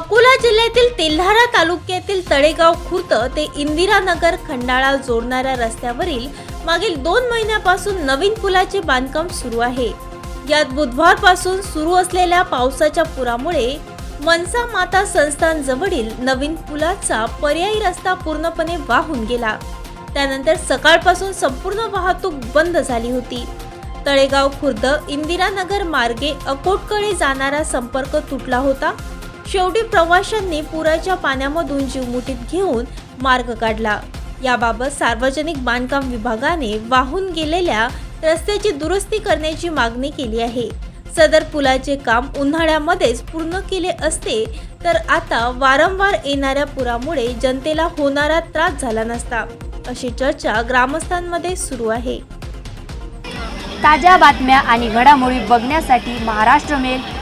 अकोला जिल्ह्यातील तेल्हारा तालुक्यातील तळेगाव खुर्द ते इंदिरानगर खंडाळा जोडणाऱ्या रस्त्यावरील मागील दोन महिन्यापासून नवीन पुलाचे बांधकाम सुरू आहे. यात बुधवारपासून सुरू असलेल्या पावसाच्या पुरामुळे मनसा माता संस्थान जवळील नवीन पुलाचा पर्यायी रस्ता पूर्णपणे वाहून गेला. त्यानंतर सकाळपासून संपूर्ण वाहतूक बंद झाली होती. तळेगाव खुर्द इंदिरानगर मार्गे अकोटकडे जाणारा संपर्क तुटला होता. शेवटी प्रवाशांनी पुराच्या पाण्यामधून जीव मुठीत घेऊन मार्ग काढला. याबाबत सार्वजनिक बांधकाम विभागाने वाहून गेलेल्या रस्त्याची दुरुस्ती करण्याची मागणी केली आहे. सदर पुलाचे काम उन्हाळ्यामध्येच पूर्ण केले असते तर आता वारंवार येणाऱ्या पुरामुळे जनतेला होणारा त्रास झाला नसता अशी चर्चा ग्रामस्थांमध्ये सुरू आहे. ताज्या बातम्या आणि घडामोडी बघण्यासाठी महाराष्ट्र मेल